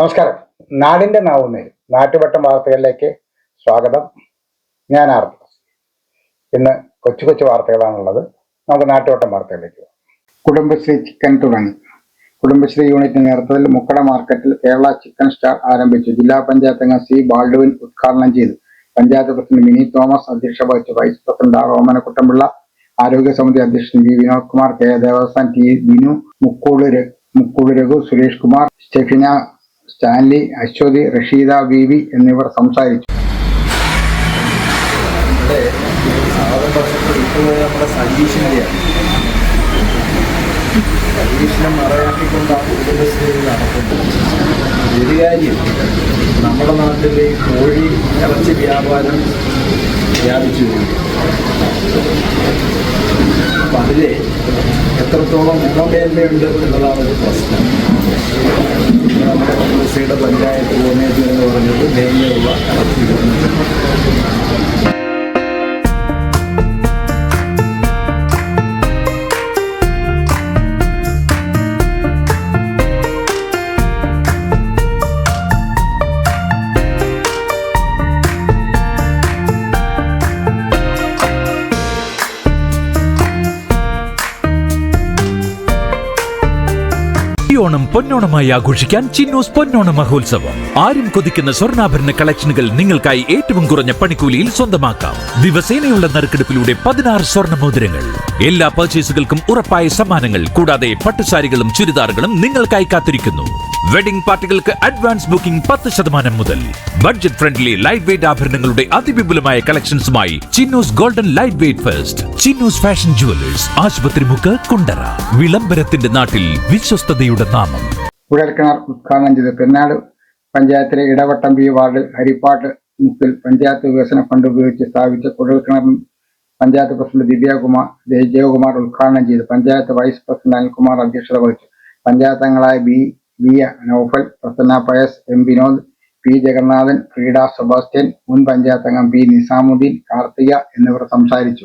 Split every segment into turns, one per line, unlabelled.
നമസ്കാരം. നാടിന്റെ നാവുന്നേര് നാട്ടുവട്ടം വാർത്തകളിലേക്ക് സ്വാഗതം. ഞാൻ ആർത്തി ഇന്ന് കൊച്ചു കൊച്ചു വാർത്തകളാണുള്ളത്. നമുക്ക് നാട്ടുവട്ടം വാർത്തകളിലേക്ക് കുടുംബശ്രീ ചിക്കൻ തുടങ്ങി. കുടുംബശ്രീ യൂണിറ്റിന് നേതൃത്വത്തിൽ മുക്കട മാർക്കറ്റിൽ കേരള ചിക്കൻ സ്റ്റാൾ ആരംഭിച്ചു. ജില്ലാ പഞ്ചായത്ത് അംഗം സി ബാൾഡുവിൻ ഉദ്ഘാടനം ചെയ്തു. പഞ്ചായത്ത് പ്രസിഡന്റ് മിനി തോമസ് അധ്യക്ഷ വഹിച്ചു. വൈസ് പ്രസിഡന്റ് ആർ ഓമനക്കുട്ടമ്പിള്ള ആരോഗ്യ സമിതി അധ്യക്ഷൻ V Vinod Kumar K Devasthan T Binu Mukkool ര- മുക്കൂൾ രഘു സുരേഷ് കുമാർ സ്റ്റെഫിന സ്റ്റാൻലി അശ്വതി റഷീദ ബീവി എന്നിവർ സംസാരിച്ചു.
നമ്മുടെ നടക്കുന്നത് ഒരു കാര്യം നമ്മുടെ നാട്ടിലെ കോഴി ഇറച്ചി വ്യാപാരം വ്യാപിച്ചു അപ്പം അതിൽ എത്രത്തോളം ഗുണമേന്മയുണ്ട് എന്നുള്ളതാണ് ഒരു പ്രശ്നം. നമ്മുടെ പഞ്ചായത്ത് ഗവൺമെന്റ് എന്ന് പറഞ്ഞത് മേന്മയുള്ള
ഈ ഓണം പൊന്നോണമായി ആഘോഷിക്കാൻ ചിന്നോസ് പൊന്നോണ മഹോത്സവം. ആരും കൊതിക്കുന്ന സ്വർണാഭരണ കളക്ഷനുകൾ നിങ്ങൾക്കായി ഏറ്റവും കുറഞ്ഞ പണിക്കൂലിയിൽ സ്വന്തമാക്കാം. ദിവസേനയുള്ള നറുക്കെടുപ്പിലൂടെ പതിനാറ് സ്വർണ മോതിരങ്ങൾ എല്ലാ പർച്ചേസുകൾക്കും ഉറപ്പായ സമ്മാനങ്ങൾ കൂടാതെ പട്ടുസാരികളും ചുരിദാറുകളും നിങ്ങൾക്കായി കാത്തിരിക്കുന്നു. വെഡിംഗ് പാർട്ടികൾക്ക് അഡ്വാൻസ് ബുക്കിംഗ് പത്ത് ശതമാനം മുതൽ. ബഡ്ജറ്റ് ഫ്രണ്ട്ലി ലൈറ്റ് വെയ്റ്റ് ആഭരണങ്ങളുടെ അതിവിപുലമായ കളക്ഷൻസുമായി Chinnus golden light weight first Chinnus fashion jewellers Ashupathri Mukku Kundara. വിളംബരത്തിന്റെ നാട്ടിൽ വിശ്വസ്തതയുടെ നാമം.
കുഴൽക്കിണർ ഉദ്ഘാടനം ചെയ്ത് പെരുന്നാട് പഞ്ചായത്തിലെ ഇടവട്ടം ബി വാർഡിൽ ഹരിപ്പാട്ട് മുക്കിൽ പഞ്ചായത്ത് വികസന ഫണ്ട് ഉപയോഗിച്ച് സ്ഥാപിച്ച കുഴൽക്കിണർ പഞ്ചായത്ത് പ്രസിഡന്റ് ദിവ്യകുമാർ ജയകുമാർ ഉദ്ഘാടനം ചെയ്തു പഞ്ചായത്ത് വൈസ് പ്രസിഡന്റ് അനിൽകുമാർ അധ്യക്ഷത വഹിച്ചു. പഞ്ചായത്ത് അംഗങ്ങളായ B V Noufal Prasanna Pius M Vinod P Jagannathan Frieda Sebastian മുൻ പഞ്ചായത്ത് അംഗം പി നിസാമുദ്ദീൻ കാർത്തിക എന്നിവർ സംസാരിച്ചു.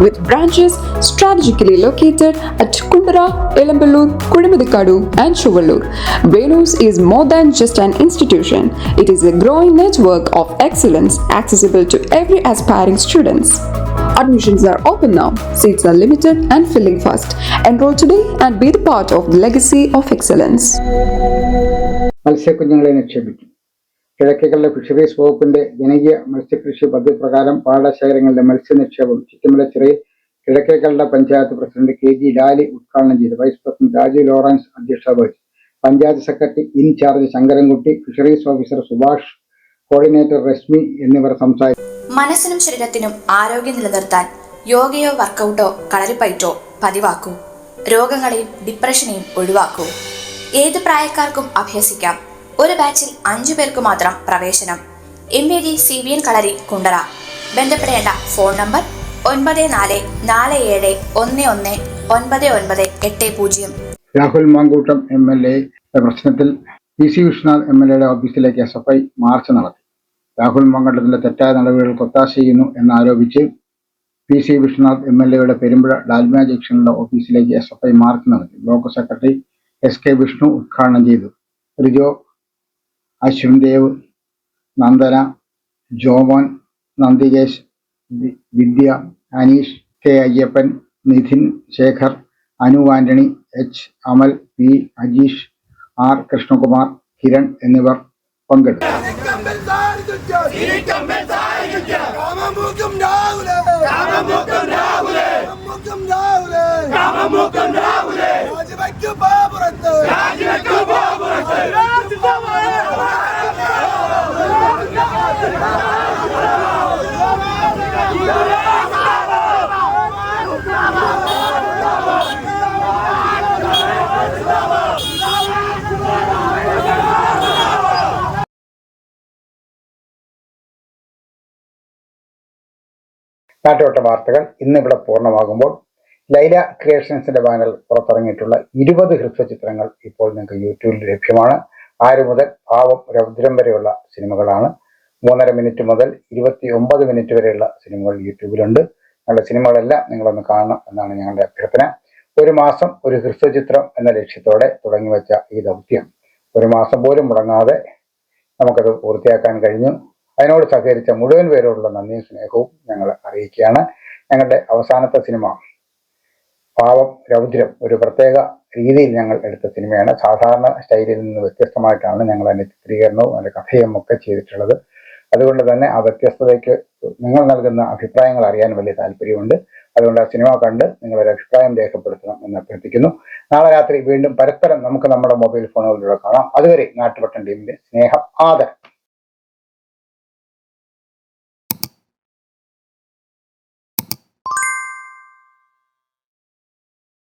with branches strategically located at Kundara, Elamballur, Kudimadikadu, and Chuvallur. Venus is more than just an institution. It is a growing network of excellence accessible to every aspiring students. Admissions are open now. Seats are limited and filling fast. Enroll today and be the part of the legacy of excellence.
മത്സ്യക്കുഞ്ഞുങ്ങളെ നിക്ഷേപിക്കും കിഴക്കേക്കലിലെ fisheries വകുപ്പിന്റെ ജനകീയ മത്സ്യകൃഷി പദ്ധതി പ്രകാരം പാടശേഖരങ്ങളുടെ മത്സ്യനിക്ഷേപം നിക്ഷേപം Chittamalachira കിഴക്കേക്കലിന്റെ panchayat president K G Lali ഉദ്ഘാടനം ചെയ്തു. വൈസ് പ്രസിഡന്റ് രാജു ലോറൻസ് അധ്യക്ഷത വഹിച്ചു. Panchayat secretary in charge Sankarankutty fisheries officer Subhash coordinator Rashmi എന്നിവർ സംസാരിച്ചു.
മനസ്സിനും ശരീരത്തിനും ആരോഗ്യം നിലനിർത്താൻ യോഗയോ വർക്കൗട്ടോ കളരിപ്പയറ്റോ പതിവാക്കൂ. രോഗങ്ങളെയും ഡിപ്രഷനെയും ഒഴിവാക്കൂ. ഏത് പ്രായക്കാർക്കും അഭ്യസിക്കാം. ഒരു ബാച്ചിൽ അഞ്ചു പേർക്ക് മാത്രം പ്രവേശനം. M V D C V N Kalari Kundara. ബന്ധപ്പെടേണ്ട ഫോൺ നമ്പർ ഒൻപത് നാല് നാല് ഏഴ് ഒന്ന് ഒന്ന് ഒൻപത് ഒൻപത് എട്ട് പൂജ്യം.
Rahul Mankoottam M L A പ്രശ്നത്തിൽ P C Vishwanath M L എയുടെ ഓഫീസിലേക്ക് എസ് എഫ് ഐ മാർച്ച് നടത്തി. രാഹുൽ മാങ്കൂട്ടത്തിന്റെ തെറ്റായ നടപടികൾ ഒത്താശ ചെയ്യുന്നു എന്നാരോപിച്ച് P C Vishwanath M L എയുടെ പെരുമ്പുഴ ഡാൽമിയ ജംഗ്ഷനിലെ ഓഫീസിലേക്ക് എസ് എഫ് ഐ മാർച്ച് നടത്തി. Block secretary S K Vishnu ഉദ്ഘാടനം ചെയ്തു. Rijo Ashwin Dev Nandana Jomon Nandikesh Vidya Aneesh K Ayyappan Nidhin Sekhar Anu Antony H Amal P Ajeesh R Krishnakumar Kiran എന്നിവർ പങ്കെടുത്തു
കാമമുഖം രാഹുലേ കാമമുഖം രാഹുലേ കാമമുഖം രാഹുലേ കാമമുഖം രാഹുലേ രാജിവയ്ക്കു പാപുറത്ത്. രാജിവയ്ക്കു പാപുറത്ത്.
നാട്ടുവട്ട വാർത്തകൾ ഇന്നിവിടെ പൂർണമാകുമ്പോൾ ലൈല ക്രിയേഷൻസിന്റെ ബാനറിൽ പുറത്തിറങ്ങിയിട്ടുള്ള ഇരുപത് ഹ്രസ്വചിത്രങ്ങൾ ഇപ്പോൾ നിങ്ങൾക്ക് യൂട്യൂബിൽ ലഭ്യമാണ്. ആറ് മുതൽ ഭാവം രൗദ്രം വരെയുള്ള സിനിമകളാണ്. മൂന്നര മിനിറ്റ് മുതൽ ഇരുപത്തി ഒമ്പത് മിനിറ്റ് വരെയുള്ള സിനിമകൾ യൂട്യൂബിലുണ്ട്. ഞങ്ങളുടെ സിനിമകളെല്ലാം നിങ്ങളൊന്ന് കാണണം എന്നാണ് ഞങ്ങളുടെ അഭ്യർത്ഥന. ഒരു മാസം ഒരു ഹ്രസ്വചിത്രം എന്ന ലക്ഷ്യത്തോടെ തുടങ്ങി വെച്ച ഈ ദൗത്യം ഒരു മാസം പോലും മുടങ്ങാതെ നമുക്കത് പൂർത്തിയാക്കാൻ കഴിഞ്ഞു. അതിനോട് സഹകരിച്ച മുഴുവൻ പേരോടുള്ള നന്ദിയും സ്നേഹവും ഞങ്ങൾ അറിയിക്കുകയാണ്. ഞങ്ങളുടെ അവസാനത്തെ സിനിമ പാവം രൗദ്രം ഒരു പ്രത്യേക രീതിയിൽ ഞങ്ങൾ എടുത്ത സിനിമയാണ്. സാധാരണ സ്റ്റൈലിൽ നിന്ന് വ്യത്യസ്തമായിട്ടാണ് ഞങ്ങൾ അതിന്റെ ചിത്രീകരണവും അതിന്റെ കഥയും ഒക്കെ ചെയ്തിട്ടുള്ളത്. അതുകൊണ്ട് തന്നെ ആ വ്യത്യസ്തതയ്ക്ക് നിങ്ങൾ നൽകുന്ന അഭിപ്രായങ്ങൾ അറിയാൻ വലിയ താല്പര്യമുണ്ട്. അതുകൊണ്ട് ആ സിനിമ കണ്ട് നിങ്ങളൊരു അഭിപ്രായം രേഖപ്പെടുത്തണം എന്ന് അഭ്യർത്ഥിക്കുന്നു. നാളെ രാത്രി വീണ്ടും പരസ്പരം നമുക്ക് നമ്മുടെ മൊബൈൽ ഫോണുകളിലൂടെ കാണാം. അതുവരെ നാട്ടുപട്ടം ടീമിന്റെ സ്നേഹം ആദരം.